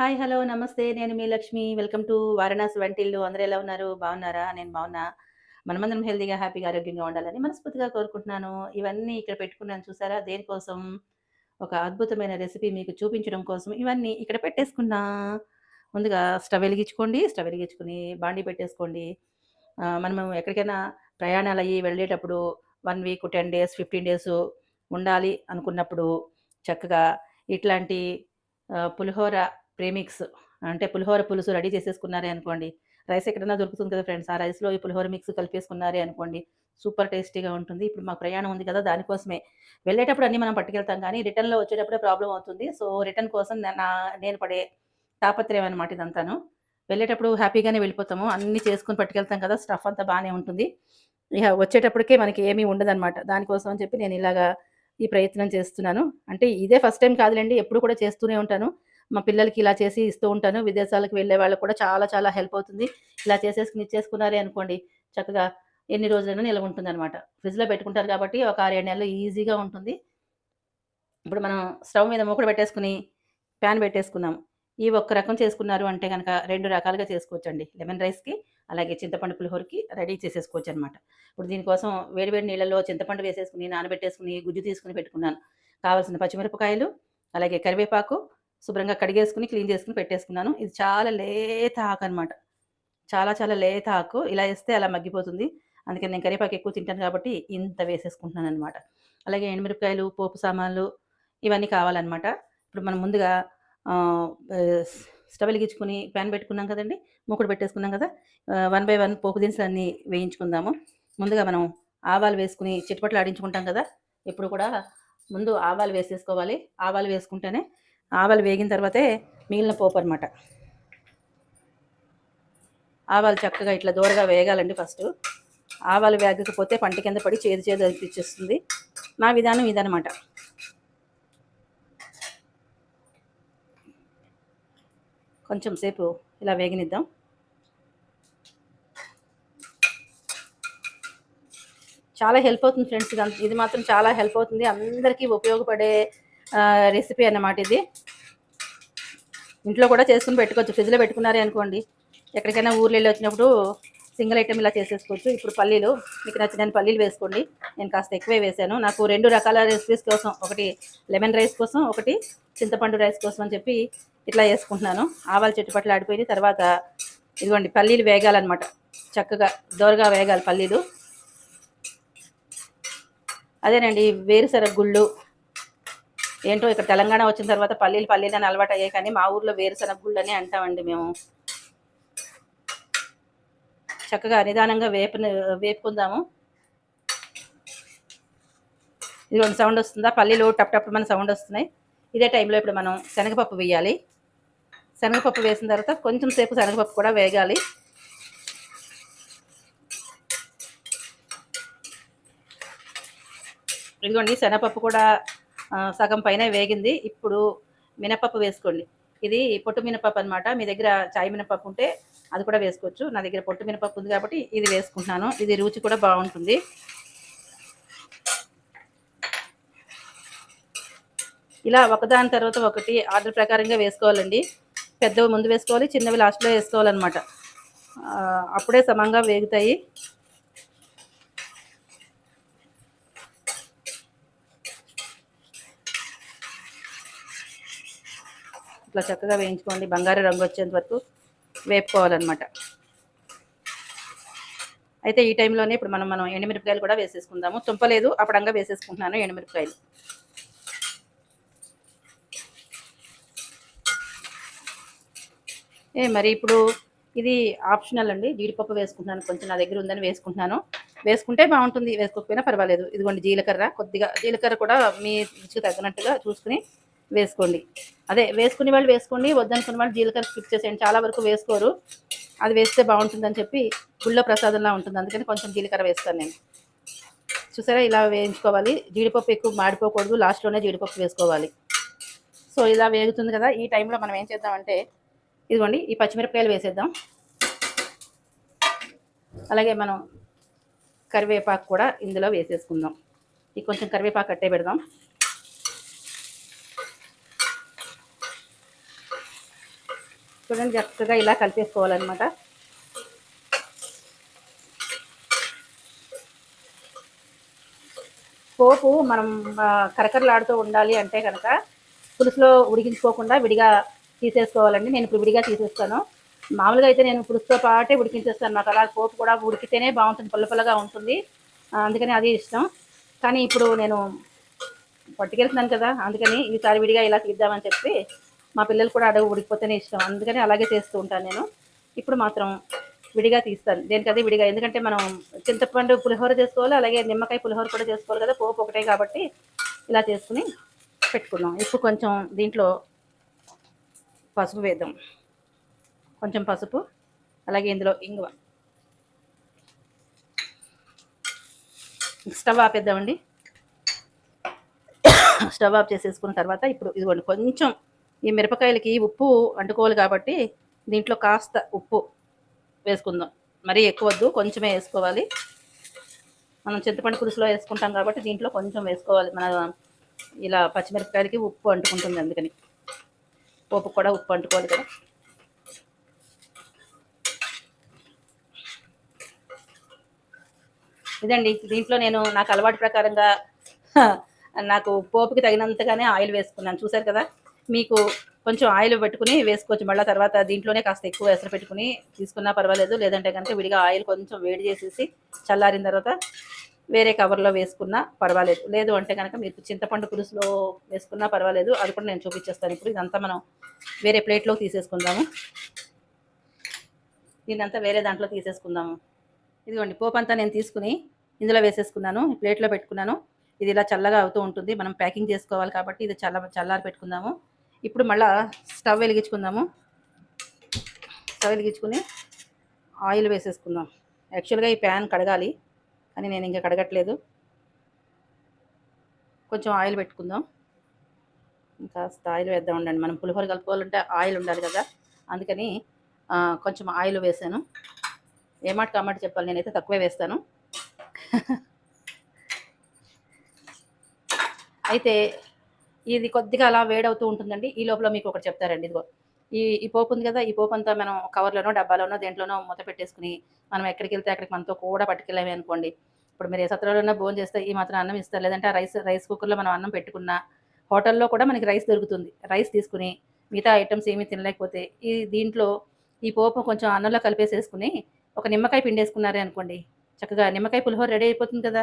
Hi hello నమస్తే. నేను మీ Lakshmi. Welcome to Varanasi Vantillu. అందరూ ఎలా ఉన్నారు? బాగున్నారా? నేను బాగున్నా. మనమందరం హెల్తీగా హ్యాపీగా ఆరోగ్యంగా ఉండాలని మనస్ఫూర్తిగా కోరుకుంటున్నాను. ఇవన్నీ ఇక్కడ పెట్టుకున్నాను చూసారా? దేనికోసం? ఒక అద్భుతమైన రెసిపీ మీకు చూపించడం కోసం ఇవన్నీ ఇక్కడ పెట్టేసుకున్నా. ముందుగా స్టవ్ వెలిగించుకోండి. స్టవ్ వెలిగించుకుని బాండీ పెట్టేసుకోండి. మనము ఎక్కడికైనా ప్రయాణాలు అయ్యి వెళ్ళేటప్పుడు one week ten days fifteen days ఉండాలి అనుకున్నప్పుడు చక్కగా ఇట్లాంటి పులిహోర ప్రేమిక్స్ అంటే పులిహోర పులుసు రెడీ చేసేసుకున్నారే అనుకోండి. రైస్ ఎక్కడైనా దొరుకుతుంది కదా ఫ్రెండ్స్ ఆ రైస్లో ఈ పులిహోర మిక్స్ కలిపేసుకున్నారే అనుకోండి. సూపర్ టేస్టీగా ఉంటుంది. ఇప్పుడు మాకు ప్రయాణం ఉంది కదా దానికోసమే. వెళ్ళేటప్పుడు అన్నీ మనం పట్టుకెళ్తాం కానీ రిటర్న్లో వచ్చేటప్పుడే ప్రాబ్లం అవుతుంది. సో రిటర్న్ కోసం నా నా- నేను పడే తాపత్రయం అనమాట ఇదంతాను. వెళ్ళేటప్పుడు హ్యాపీగానే వెళ్ళిపోతాము. అన్నీ చేసుకుని పట్టుకెళ్తాం కదా స్టఫ్ అంతా బాగానే ఉంటుంది. ఇక వచ్చేటప్పటికే మనకి ఏమీ ఉండదన్నమాట. దానికోసం అని చెప్పి నేను ఇలాగా ఈ ప్రయత్నం చేస్తున్నాను. అంటే ఇదే ఫస్ట్ టైం కాదులేండి ఎప్పుడు కూడా చేస్తూనే ఉంటాను. మా పిల్లలకి ఇలా చేసి ఇస్తూ ఉంటాను. విదేశాలకు వెళ్ళే వాళ్ళకి కూడా చాలా చాలా హెల్ప్ అవుతుంది. ఇలా చేసేసుకుని ఇచ్చేసుకున్నారే అనుకోండి చక్కగా ఎన్ని రోజులైనా నిల్వ ఉంటుంది అనమాట ఫ్రిడ్జ్లో పెట్టుకుంటారు కాబట్టి ఒక ఆరేడు నెలలు ఈజీగా ఉంటుంది. ఇప్పుడు మనం స్టవ్ మీద మూకుడు పెట్టేసుకుని ప్యాన్ పెట్టేసుకున్నాం. ఈ ఒక్క రకం చేసుకున్నారు అంటే కనుక రెండు రకాలుగా చేసుకోవచ్చండి. లెమన్ రైస్కి అలాగే చింతపండు పులిహోరకి రెడీ చేసేసుకోవచ్చు అనమాట ఇప్పుడు దీనికోసం వేడివేడి నీళ్ళలో చింతపండు వేసేసుకుని నానబెట్టేసుకుని గుజ్జు తీసుకుని పెట్టుకున్నాను. కావాల్సిన పచ్చిమిరపకాయలు అలాగే కరివేపాకు శుభ్రంగా కడిగేసుకుని క్లీన్ చేసుకుని పెట్టేసుకున్నాను. ఇది చాలా లేత ఆకు అనమాట చాలా చాలా లేత ఆకు. ఇలా వేస్తే అలా మగ్గిపోతుంది. అందుకని నేను కరివేపాకు ఎక్కువ తింటాను కాబట్టి ఇంత వేసేసుకుంటున్నాను అనమాట అలాగే ఎండుమిరపకాయలు పోపు సామాన్లు ఇవన్నీ కావాలన్నమాట. ఇప్పుడు మనం ముందుగా స్టవ్ వెలిగించుకుని ప్యాన్ పెట్టుకున్నాం కదండి మూకుడు పెట్టేసుకున్నాం కదా వన్ బై వన్ పోపు దినుసులు అన్నీ వేయించుకుందాము. ముందుగా మనం ఆవాలు వేసుకుని చిట్టుపట్లు ఆడించుకుంటాం కదా ఇప్పుడు కూడా ముందు ఆవాలు వేసేసుకోవాలి. ఆవాలు వేసుకుంటేనే ఆవాలు వేగిన తర్వాతే మిగిలిన పోపు అనమాట ఆవాలు చక్కగా ఇట్లా దూరగా వేగాలండి ఫస్ట్. ఆవాలు వేగకపోతే పంట కింద పడి చేదు చేదు అనిపించేస్తుంది. నా విధానం ఇదనమాట కొంచెం సేపు ఇలా వేగనిద్దాం. చాలా హెల్ప్ అవుతుంది ఫ్రెండ్స్. ఇది ఇది మాత్రం చాలా హెల్ప్ అవుతుంది. అందరికీ ఉపయోగపడే రెసిపీ అన్నమాట ఇది. ఇంట్లో కూడా చేసుకుని పెట్టుకోవచ్చు. ఫ్రిడ్జ్లో పెట్టుకున్నారే అనుకోండి. ఎక్కడికైనా ఊర్లో వెళ్ళి వచ్చినప్పుడు సింగిల్ ఐటెం ఇలా చేసేసుకోవచ్చు. ఇప్పుడు పల్లీలు మీకు నచ్చిన పల్లీలు వేసుకోండి. నేను కాస్త ఎక్కువే వేసాను. నాకు రెండు రకాల రెసిపీస్ కోసం ఒకటి లెమన్ రైస్ కోసం ఒకటి చింతపండు రైస్ కోసం అని చెప్పి ఇట్లా వేసుకుంటున్నాను. ఆవాలు చెట్టుపట్లు ఆడిపోయిన తర్వాత ఇదిగోండి పల్లీలు వేగాలన్నమాట. చక్కగా దోరగా వేగాలి పల్లీలు. అదేనండి వేరుశనగ గుళ్ళు ఏంటో ఇక్కడ తెలంగాణ వచ్చిన తర్వాత పల్లీలు పల్లీలు అని అలవాటు అయ్యాయి కానీ మా ఊర్లో వేరుశనగ గుళ్ళు అని అంటామండి మేము. చక్కగా నిదానంగా వేపు వేపుకుందాము. ఇదిగోండి సౌండ్ వస్తుందా? పల్లీలు టప్ టప్ మన సౌండ్ వస్తున్నాయి. ఇదే టైంలో ఇప్పుడు మనం శనగపప్పు వేయాలి. శనగపప్పు వేసిన తర్వాత కొంచెం సేపు శనగపప్పు కూడా వేగాలి. ఇదిగోండి శనగపప్పు కూడా సగం పైన వేగింది. ఇప్పుడు మినపప్పు వేసుకోండి. ఇది పొట్టు మినపప్పు అనమాట మీ దగ్గర చాయ్ మినపప్పు ఉంటే అది కూడా వేసుకోవచ్చు. నా దగ్గర పొట్టు మినపప్పు ఉంది కాబట్టి ఇది వేసుకుంటున్నాను. ఇది రుచి కూడా బాగుంటుంది. ఇలా ఒకదాని తర్వాత ఒకటి ఆర్డర్ ప్రకారంగా వేసుకోవాలండి. పెద్దవి ముందు వేసుకోవాలి చిన్నవి లాస్ట్లో వేసుకోవాలన్నమాట. అప్పుడే సమంగా వేగుతాయి. ఇట్లా చక్కగా వేయించుకోండి. బంగారు రంగు వచ్చేంత వరకు వేపుకోవాలన్నమాట. అయితే ఈ టైంలోనే ఇప్పుడు మనం మనం ఎండుమిరపకాయలు కూడా వేసేసుకుందాము. తుంపలేదు అప్పుడంగా వేసేసుకుంటున్నాను ఎండుమిరపకాయలు. ఏ మరి ఇప్పుడు ఇది ఆప్షనల్ అండి. జీడిపప్పు వేసుకుంటున్నాను. కొంచెం నా దగ్గర ఉందని వేసుకుంటున్నాను. వేసుకుంటే బాగుంటుంది. వేసుకోకపోయినా పర్వాలేదు. ఇదిగోండి జీలకర్ర. కొద్దిగా జీలకర్ర కూడా మీ రుచికి తగ్గినట్టుగా చూసుకుని వేసుకోండి. అదే వేసుకునే వాళ్ళు వేసుకోండి వద్దనుకునే వాళ్ళు జీలకర్ర స్కిప్ చేసేయండి. చాలా వరకు వేసుకోరు. అది వేస్తే బాగుంటుందని చెప్పి గుళ్ళో ప్రసాదంలా ఉంటుంది. అందుకని కొంచెం జీలకర్ర వేస్తాను నేను. చూసారా? ఇలా వేయించుకోవాలి. జీడిపప్పు ఎక్కువ మాడిపోకూడదు. లాస్ట్లోనే జీడిపప్పు వేసుకోవాలి. సో ఇలా వేగుతుంది కదా ఈ టైంలో మనం ఏం చేద్దామంటే ఇదిగోండి ఈ పచ్చిమిరపకాయలు వేసేద్దాం. అలాగే మనం కరివేపాకు కూడా ఇందులో వేసేసుకుందాం. ఈ కొంచెం కరివేపాకు కట్టే పెడదాం. చూడండి చక్కగా ఇలా కలిపేసుకోవాలన్నమాట. పోపు మనం కరకరలాడుతూ ఉండాలి అంటే కనుక పులుసులో ఉడికించుకోకుండా విడిగా తీసేసుకోవాలండి. నేను ఇప్పుడు విడిగా తీసేస్తాను. మామూలుగా అయితే నేను పులుసుతో పాటే ఉడికించేస్తాను. నాకు అలా పోపు కూడా ఉడికితేనే బాగుంటుంది పుల్లపుల్లగా ఉంటుంది. అందుకని అది ఇష్టం. కానీ ఇప్పుడు నేను పట్టుకెళ్తున్నాను కదా అందుకని ఈసారి విడిగా ఇలా తీద్దామని చెప్పి మా పిల్లలు కూడా అడవి ఉడికిపోతేనే ఇష్టం. అందుకని అలాగే చేస్తూ ఉంటాను నేను. ఇప్పుడు మాత్రం విడిగా తీస్తాను. దేనికదే విడిగా? ఎందుకంటే మనం చింతపండు పులిహోర చేసుకోవాలి అలాగే నిమ్మకాయ పులిహోర కూడా చేసుకోవాలి కదా పోపు ఒకటే కాబట్టి ఇలా చేసుకుని పెట్టుకున్నాం ఇప్పుడు కొంచెం దీంట్లో పసుపు వేద్దాం. కొంచెం పసుపు అలాగే ఇందులో ఇంగువ. స్టవ్ ఆపేద్దామండి. స్టవ్ ఆఫ్ చేసేసుకున్న తర్వాత ఇప్పుడు ఇదిగోండి కొంచెం ఈ మిరపకాయలకి ఉప్పు అంటుకోవాలి కాబట్టి దీంట్లో కాస్త ఉప్పు వేసుకుందాం. మరీ ఎక్కువ వద్దు కొంచెమే వేసుకోవాలి. మనం చింతపండు పులుసులో వేసుకుంటాం కాబట్టి దీంట్లో కొంచెం వేసుకోవాలి. మన ఇలా పచ్చిమిరపకాయలకి ఉప్పు అంటుకుంటుంది అందుకని. పోపు కూడా ఉప్పు అంటుకోవాలి కదా. ఇదండి దీంట్లో నేను నాకు అలవాటు ప్రకారంగా నాకు పోపుకి తగినంతగానే ఆయిల్ వేసుకున్నాను. చూసారు కదా? మీకు కొంచెం ఆయిల్ పెట్టుకుని వేసుకోవచ్చు. మళ్ళీ తర్వాత దీంట్లోనే కాస్త ఎక్కువ ఎసరు పెట్టుకుని తీసుకున్నా పర్వాలేదు. లేదంటే కనుక విడిగా ఆయిల్ కొంచెం వేడి చేసేసి చల్లారిన తర్వాత వేరే కవర్లో వేసుకున్నా పర్వాలేదు. లేదు అంటే కనుక మీరు చింతపండు పులుసులో వేసుకున్నా పర్వాలేదు. అది కూడా నేను చూపించేస్తాను. ఇప్పుడు ఇదంతా మనం వేరే ప్లేట్లో తీసేసుకుందాము. దీన్నంతా వేరే దాంట్లో తీసేసుకుందాము. ఇదిగోండి పోపు అంతా నేను తీసుకుని ఇందులో వేసేసుకున్నాను. ప్లేట్లో పెట్టుకున్నాను. ఇది ఇలా చల్లగా అవుతూ ఉంటుంది. మనం ప్యాకింగ్ చేసుకోవాలి కాబట్టి ఇది చల్ల చల్లారి పెట్టుకుందాము. ఇప్పుడు మళ్ళా స్టవ్ వెలిగించుకుందాము. స్టవ్ వెలిగించుకుని ఆయిల్ వేసేసుకుందాం. యాక్చువల్గా ఈ ప్యాన్ కడగాలి కానీ నేను ఇంకా కడగట్లేదు. కొంచెం ఆయిల్ పెట్టుకుందాం. ఇంకా ఆయిల్ వేద్దాం ఉండండి. మనం పులిహోర కలుపుకోవాలంటే ఆయిల్ ఉండాలి కదా. అందుకని కొంచెం ఆయిల్ వేసాను. ఏమాట కామాట చెప్పాలి? నేనైతే తక్కువే వేస్తాను. అయితే ఇది కొద్దిగా అలా వేడవుతూ ఉంటుందండి. ఈ లోపల మీకు ఒకటి చెప్తారండి ఇదిగో. ఈ ఈ పోపు ఉంది కదా ఈ పోపు అంతా మనం కవర్లోనో డబ్బాలోనో దేంట్లోనో మూత పెట్టేసుకుని మనం ఎక్కడికి వెళ్తే అక్కడికి మనతో కూడా పట్టుకెళ్ళామే అనుకోండి. ఇప్పుడు మీరు ఏ సత్రంలోనో భోజనం చేస్తే ఈ మాత్రం అన్నం ఇస్తారు. లేదంటే ఆ రైస్ రైస్ కుక్కర్లో మనం అన్నం పెట్టుకున్నా హోటల్లో కూడా మనకి రైస్ దొరుకుతుంది. రైస్ తీసుకుని మిగతా ఐటమ్స్ ఏమీ తినలేకపోతే ఈ దీంట్లో ఈ పోపు కొంచెం అన్నంలో కలిపేసేసుకుని ఒక నిమ్మకాయ పిండేసుకున్నారే అనుకోండి. చక్కగా నిమ్మకాయ పులిహోర రెడీ అయిపోతుంది కదా.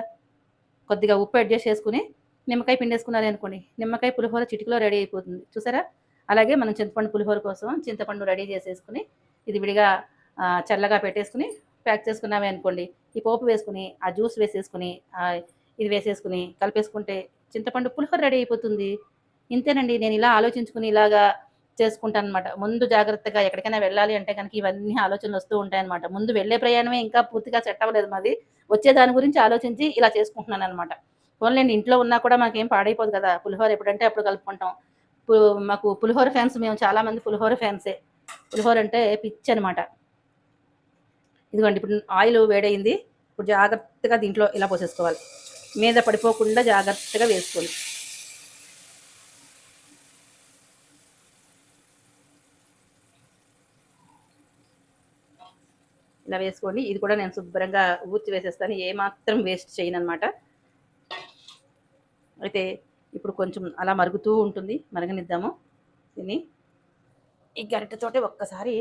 కొద్దిగా ఉప్పు అడ్జస్ట్ చేసుకుని నిమ్మకాయ పిండేసుకున్నారే అనుకోండి నిమ్మకాయ పులిహోర చిటికలో రెడీ అయిపోతుంది. చూసారా? అలాగే మనం చింతపండు పులిహోర కోసం చింతపండు రెడీ చేసేసుకుని ఇది విడిగా చల్లగా పెట్టేసుకుని ప్యాక్ చేసుకున్నామే అనుకోండి ఈ పోపు వేసుకుని ఆ జ్యూస్ వేసేసుకుని ఇది వేసేసుకుని కలిపేసుకుంటే చింతపండు పులిహోర రెడీ అయిపోతుంది. ఇంతేనండి నేను ఇలా ఆలోచించుకుని ఇలాగా చేసుకుంటాను అనమాట ముందు జాగ్రత్తగా ఎక్కడికైనా వెళ్ళాలి అంటే కనుక ఇవన్నీ ఆలోచనలు వస్తూ ఉంటాయన్నమాట. ముందు వెళ్ళే ప్రయాణమే ఇంకా పూర్తిగా సెట్ అవ్వలేదు మాది. వచ్చే దాని గురించి ఆలోచించి ఇలా చేసుకుంటున్నాను అనమాట పోన్లేండి ఇంట్లో ఉన్నా కూడా మాకేం పాడైపోదు కదా. పులిహోర ఎప్పుడంటే అప్పుడు కలుపుకుంటాం. పు- మాకు పులిహోర ఫ్యాన్స్ మేము చాలా మంది పులిహోర ఫ్యాన్సే. పులిహోర అంటే పిచ్చి అనమాట ఇదిగోండి ఇప్పుడు ఆయిల్ వేడైంది ఇప్పుడు జాగ్రత్తగా దీంట్లో ఇలా పోసేసుకోవాలి. మీద పడిపోకుండా జాగ్రత్తగా వేసుకోవాలి ఇలా వేసుకోండి. ఇది కూడా నేను శుభ్రంగా ఊర్చి వేసేస్తాను. ఏమాత్రం వేస్ట్ చేయను అనమాట అయితే ఇప్పుడు కొంచెం అలా మరుగుతూ ఉంటుంది. మరగనిద్దాము. దీన్ని ఈ గరిటెతోటే ఒక్కసారి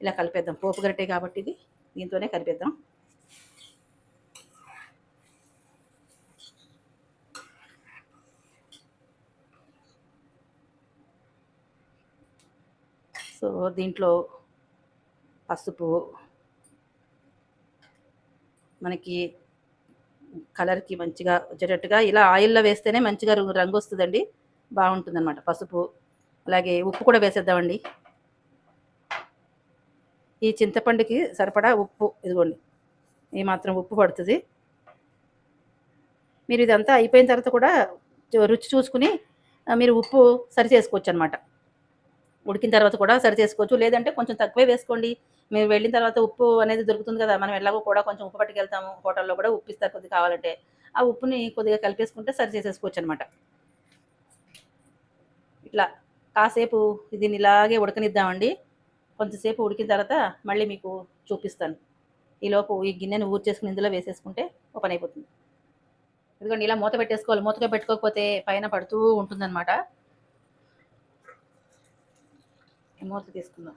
ఇలా కలిపేద్దాం. పోపు గరిటె కాబట్టి ఇది. దీంతోనే కలిపేద్దాం. సో దీంట్లో పసుపు మనకి కలర్కి మంచిగా వచ్చేటట్టుగా ఇలా ఆయిల్లో వేస్తేనే మంచిగా రంగు రంగు వస్తుందండి. బాగుంటుందన్నమాట. పసుపు అలాగే ఉప్పు కూడా వేసేద్దామండి. ఈ చింతపండుకి సరిపడా ఉప్పు ఇదిగోండి. ఈ మాత్రం ఉప్పు పడుతుంది. మీరు ఇదంతా అయిపోయిన తర్వాత కూడా రుచి చూసుకుని మీరు ఉప్పు సరి చేసుకోవచ్చు అనమాట ఉడికిన తర్వాత కూడా సరి చేసుకోవచ్చు. లేదంటే కొంచెం తక్కువే వేసుకోండి. మీరు వెళ్ళిన తర్వాత ఉప్పు అనేది దొరుకుతుంది కదా మనం ఎలాగో కూడా కొంచెం ఉప్పు పట్టుకెళ్తాము హోటల్లో కూడా ఉప్పు ఇస్తారు కొద్దిగా కావాలంటే. ఆ ఉప్పుని కొద్దిగా కలిపేసుకుంటే సరి చేసేసుకోవచ్చు అనమాట ఇట్లా కాసేపు దీన్ని ఇలాగే ఉడకనిద్దామండి. కొంతసేపు ఉడికిన తర్వాత మళ్ళీ మీకు చూపిస్తాను. ఈలోపు ఈ గిన్నెను ఊరు చేసుకుని ఇందులో వేసేసుకుంటే ఓపెన్ అయిపోతుంది. ఎందుకంటే ఇలా మూత పెట్టేసుకోవాలి. మూతగా పెట్టుకోకపోతే పైన పడుతూ ఉంటుందన్నమాట. మూత తీసుకుందాం.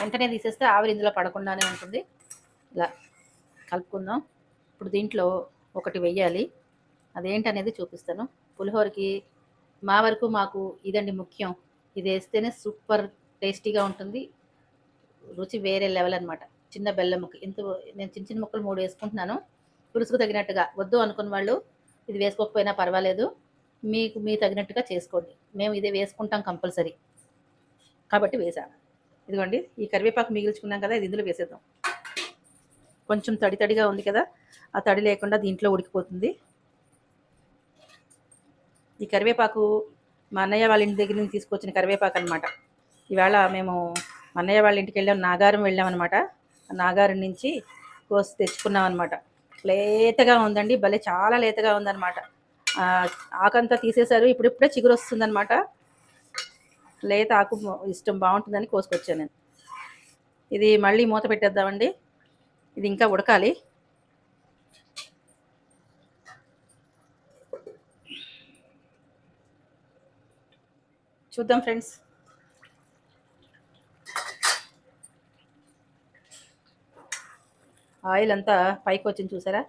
వెంటనే తీసేస్తే ఆవిరి ఇందులో పడకుండానే ఉంటుంది. ఇలా కలుపుకుందాం. ఇప్పుడు దీంట్లో ఒకటి వెయ్యాలి. అదేంటనేది చూపిస్తాను. పులిహోరకి మా వరకు మాకు ఇదండి ముఖ్యం. ఇది వేస్తేనే సూపర్ టేస్టీగా ఉంటుంది. రుచి వేరే లెవెల్ అనమాట చిన్న బెల్లం ముక్క. ఇంత నేను చిన్న చిన్న ముక్కలు మూడు వేసుకుంటున్నాను. పులుసుకు తగినట్టుగా. వద్దు అనుకున్న వాళ్ళు ఇది వేసుకోకపోయినా పర్వాలేదు. మీకు మీ తగినట్టుగా చేసుకోండి. మేము ఇదే వేసుకుంటాం కంపల్సరీ. కాబట్టి వేసాను. ఇదిగోండి ఈ కరివేపాకు మిగిల్చుకున్నాం కదా ఇది ఇందులో వేసేద్దాం. కొంచెం తడి తడిగా ఉంది కదా ఆ తడి లేకుండా దీంట్లో ఉడికిపోతుంది. ఈ కరివేపాకు మా అన్నయ్య వాళ్ళ ఇంటి దగ్గర నుంచి తీసుకొచ్చిన కరివేపాకు అనమాట ఈవేళ మేము మా అన్నయ్య వాళ్ళ ఇంటికి వెళ్ళాం నాగారం వెళ్ళాం అనమాట నాగారం నుంచి కోసి తెచ్చుకున్నాం అనమాట లేతగా ఉందండి భలే చాలా లేతగా ఉందన్నమాట. ఆకంతా తీసేశారు ఇప్పుడిప్పుడే చిగురు వస్తుందన్నమాట లేత ఆకు ఇష్టం బాగుంటుందని కోసుకొచ్చాను నేను. ఇది మళ్ళీ మూత పెట్టేద్దామండి. ఇది ఇంకా ఉడకాలి. చూద్దాం ఫ్రెండ్స్. ఆయిల్ అంతా పైకి వచ్చింది చూసారా?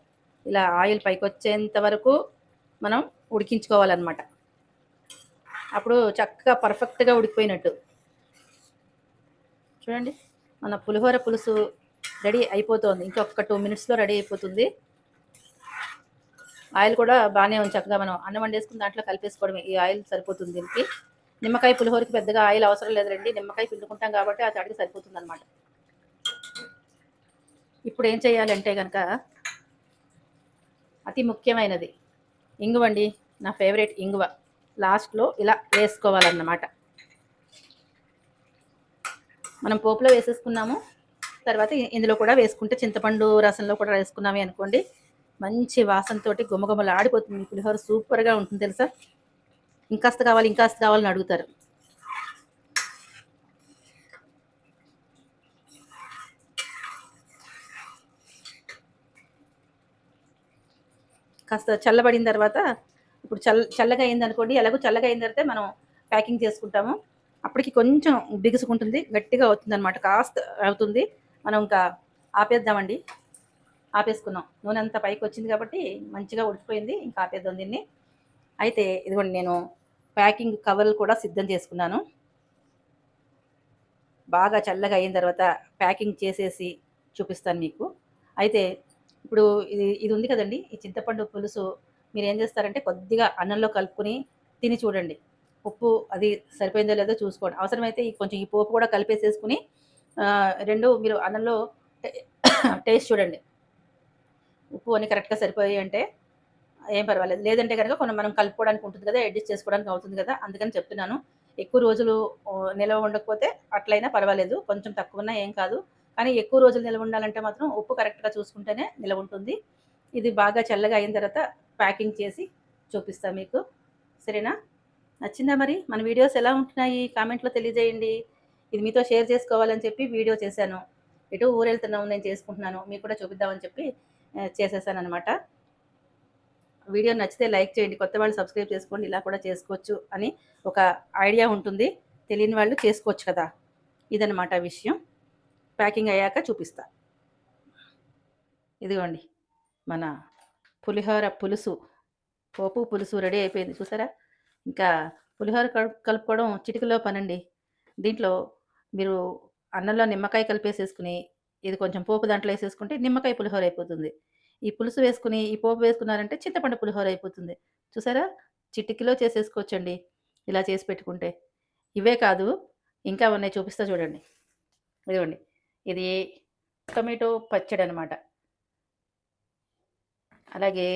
ఇలా ఆయిల్ పైకి వచ్చేంత వరకు మనం ఉడికించుకోవాలన్నమాట. అప్పుడు చక్కగా పర్ఫెక్ట్గా ఉడికిపోయినట్టు. చూడండి మన పులిహోర పులుసు రెడీ అయిపోతుంది. ఇంకొక టూ మినిట్స్లో రెడీ అయిపోతుంది. ఆయిల్ కూడా బాగానే ఉంది చక్కగా మనం అన్నం వండేసుకుని దాంట్లో కలిపేసుకోవడమే. ఈ ఆయిల్ సరిపోతుంది దీనికి. నిమ్మకాయ పులిహోరకి పెద్దగా ఆయిల్ అవసరం లేదండి నిమ్మకాయ పిండుకుంటాం కాబట్టి ఆ తడికి సరిపోతుంది అనమాట ఇప్పుడు ఏం చేయాలంటే కనుక అతి ముఖ్యమైనది. ఇంగువండి నా ఫేవరెట్ ఇంగువ. లాస్ట్లో ఇలా వేసుకోవాలన్నమాట. మనం పోపులో వేసేసుకున్నాము. తర్వాత ఇందులో కూడా వేసుకుంటే చింతపండు రసంలో కూడా వేసుకున్నామే అనుకోండి. మంచి వాసనతోటి గుమగుమలు ఆడిపోతుంది పులిహోర సూపర్గా ఉంటుంది తెలుసా? ఇంకాస్త కావాలి ఇంకాస్త కావాలని అడుగుతారు. కాస్త చల్లబడిన తర్వాత ఇప్పుడు చల్ల చల్లగా అయింది అనుకోండి ఎలాగో చల్లగా అయిన తర్వాత మనం ప్యాకింగ్ చేసుకుంటాము. అప్పటికి కొంచెం బిగుసుకుంటుంది గట్టిగా అవుతుంది అనమాట కాస్త అవుతుంది. మనం ఇంకా ఆపేద్దామండి. ఆపేసుకున్నాం. నూనె అంతా పైకి వచ్చింది కాబట్టి మంచిగా ఉడికిపోయింది ఇంకా ఆపేద్దాం దీన్ని. అయితే ఇదిగోండి నేను ప్యాకింగ్ కవర్లు కూడా సిద్ధం చేసుకున్నాను. బాగా చల్లగా అయిన తర్వాత ప్యాకింగ్ చేసేసి చూపిస్తాను మీకు. అయితే ఇప్పుడు ఇది ఇది ఉంది కదండి ఈ చింతపండు పులుసు మీరు ఏం చేస్తారంటే కొద్దిగా అన్నంలో కలుపుకొని తిని చూడండి. ఉప్పు అది సరిపోయిందో లేదో చూసుకోండి. అవసరమైతే ఈ కొంచెం ఈ పోపు కూడా కలిపేసేసుకుని రెండు మీరు అన్నంలో టేస్ట్ చూడండి. ఉప్పు అని కరెక్ట్గా సరిపోయాయి అంటే ఏం పర్వాలేదు. లేదంటే కనుక కొన్ని మనం కలుపుకోవడానికి ఉంటుంది కదా అడ్జస్ట్ చేసుకోవడానికి అవుతుంది కదా అందుకని చెప్తున్నాను. ఎక్కువ రోజులు నిల్వ ఉండకపోతే అట్లయినా పర్వాలేదు. కొంచెం తక్కువ ఉన్నా ఏం కాదు. కానీ ఎక్కువ రోజులు నిల్వ ఉండాలంటే మాత్రం ఉప్పు కరెక్ట్గా చూసుకుంటేనే నిల్వ ఉంటుంది. ఇది బాగా చల్లగా అయిన తర్వాత ప్యాకింగ్ చేసి చూపిస్తాను మీకు. సరేనా? నచ్చిందా మరి? మన వీడియోస్ ఎలా ఉంటున్నాయి? కామెంట్లో తెలియజేయండి. ఇది మీతో షేర్ చేసుకోవాలని చెప్పి వీడియో చేశాను. ఎటు ఊరు వెళ్తున్నాము నేను చేసుకుంటున్నాను. మీకు కూడా చూపిద్దామని చెప్పి చేసేసాను అనమాట వీడియో నచ్చితే లైక్ చేయండి. కొత్త వాళ్ళు సబ్స్క్రైబ్ చేసుకోండి. ఇలా కూడా చేసుకోవచ్చు అని ఒక ఐడియా ఉంటుంది. తెలియని వాళ్ళు చేసుకోవచ్చు కదా. ఇదనమాట విషయం. ప్యాకింగ్ అయ్యాక చూపిస్తా. ఇదిగోండి. మన పులిహోర పులుసు పోపు పులుసు రెడీ అయిపోయింది చూసారా? ఇంకా పులిహోర కలుపు కలుపుకోవడం చిటికలో పనండి. దీంట్లో మీరు అన్నంలో నిమ్మకాయ కలిపేసేసుకుని ఇది కొంచెం పోపు దాంట్లో వేసేసుకుంటే నిమ్మకాయ పులిహోర అయిపోతుంది. ఈ పులుసు వేసుకుని ఈ పోపు వేసుకున్నారంటే చింతపండు పులిహోర అయిపోతుంది. చూసారా? చిటికిలో చేసేసుకోవచ్చండి ఇలా చేసి పెట్టుకుంటే. ఇవే కాదు ఇంకా ఉన్నాయి చూపిస్తా చూడండి. ఇదిగోండి. ఇది టొమాటో పచ్చడి అనమాట అలాగే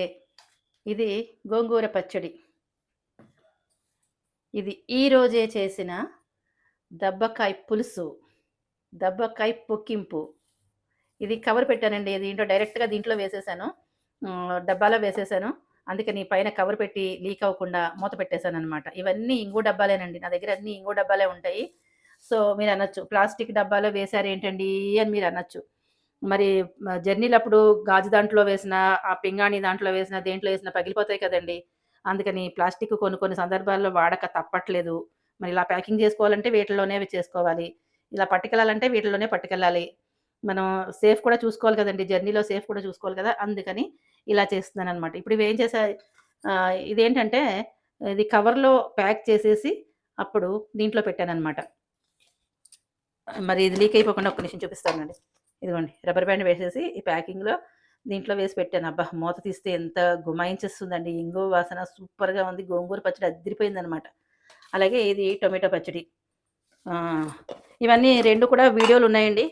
ఇది గోంగూర పచ్చడి. ఇది ఈరోజే చేసిన దబ్బకాయ పులుసు దబ్బకాయ పొక్కింపు. ఇది కవర్ పెట్టానండి దీంట్లో డైరెక్ట్గా దీంట్లో వేసేసాను. డబ్బాలో వేసేసాను. అందుకని పైన కవర్ పెట్టి లీక్ అవ్వకుండా మూత పెట్టేశాను అనమాట ఇవన్నీ ఇంగు డబ్బాలేనండి నా దగ్గర అన్ని ఇంగు డబ్బాలే ఉంటాయి. సో మీరు అనొచ్చు ప్లాస్టిక్ డబ్బాలో వేశారు ఏంటండి అని మీరు అనొచ్చు. మరి జర్నీలు అప్పుడు గాజు దాంట్లో వేసినా, ఆ పింగాణి దాంట్లో వేసినా, దేంట్లో వేసినా పగిలిపోతాయి కదండీ! అందుకని ప్లాస్టిక్ కొన్ని కొన్ని సందర్భాల్లో వాడక తప్పట్లేదు. మరి ఇలా ప్యాకింగ్ చేసుకోవాలంటే వీటిల్లోనే అవి చేసుకోవాలి. ఇలా పట్టుకెళ్ళాలంటే వీటిల్లోనే పట్టుకెళ్ళాలి. మనం సేఫ్ కూడా చూసుకోవాలి కదండి జర్నీలో సేఫ్ కూడా చూసుకోవాలి కదా! అందుకని ఇలా చేస్తున్నాను అనమాట ఇప్పుడు ఇవి ఏం చేసా ఇదేంటంటే ఇది కవర్‌లో ప్యాక్ చేసేసి అప్పుడు దీంట్లో పెట్టాను అనమాట మరి ఇది లీక్ అయిపోకుండా ఒక్క నిమిషం చూపిస్తానండి. ఇదిగోండి రబ్బర్ బ్యాండ్ వేసేసి ఈ ప్యాకింగ్‌లో దీంట్లో వేసి పెట్టాను. అబ్బా! మూత తీస్తే ఎంత గుమాయించేస్తుందండి. ఇంగువ వాసన సూపర్‌గా ఉంది. గోంగూర పచ్చడి అద్దరిపోయిందనమాట అలాగే ఇది టొమాటో పచ్చడి. ఇవన్నీ రెండు కూడా వీడియోలు ఉన్నాయండి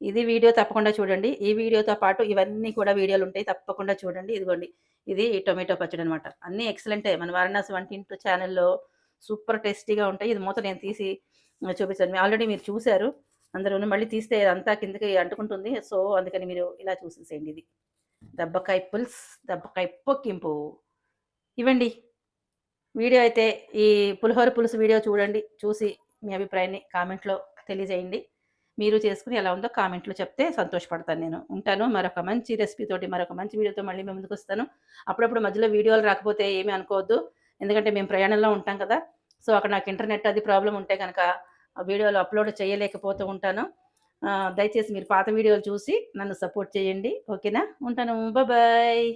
ఇది వీడియో తప్పకుండా చూడండి. ఈ వీడియోతో పాటు ఇవన్నీ కూడా వీడియోలు ఉంటాయి తప్పకుండా చూడండి. ఇదిగోండి ఇది టొమాటో పచ్చడనమాట. అన్నీ ఎక్సలెంటే. మన వారణాసి వంటింటి ఛానల్లో సూపర్ టేస్టీగా ఉంటాయి. ఇది మూత నేను తీసి చూపిస్తాను. ఆల్రెడీ మీరు చూశారు అందరూ మళ్ళీ తీస్తే అంతా కిందకి అంటుకుంటుంది. సో, అందుకని మీరు ఇలా చూసేసేయండి ఇది. దబ్బకాయ పులుసు, దబ్బకాయ పొక్కింపు. ఇవ్వండి వీడియో అయితే ఈ పులిహోర పులుసు వీడియో చూడండి. చూసి మీ అభిప్రాయాన్ని కామెంట్‌లో తెలియజేయండి. మీరు చేసుకుని ఎలా ఉందో కామెంట్‌లో చెప్తే సంతోషపడతాను నేను. ఉంటాను. మరొక మంచి రెసిపీతోటి, మరొక మంచి వీడియోతో మళ్ళీ మీ ముందుకొస్తాను. అప్పుడప్పుడు మధ్యలో వీడియోలు రాకపోతే ఏమీ అనుకోవద్దు. ఎందుకంటే మేము ప్రయాణంలో ఉంటాం కదా! సో, అక్కడ నాకు ఇంటర్నెట్ అది ప్రాబ్లమ్ ఉంటే కనుక వీడియోలు అప్‌లోడ్ చేయలేకపోతూ ఉంటాను. దయచేసి మీరు పాత వీడియోలు చూసి నన్ను సపోర్ట్ చేయండి. ఓకేనా? ఉంటాను. బాయ్.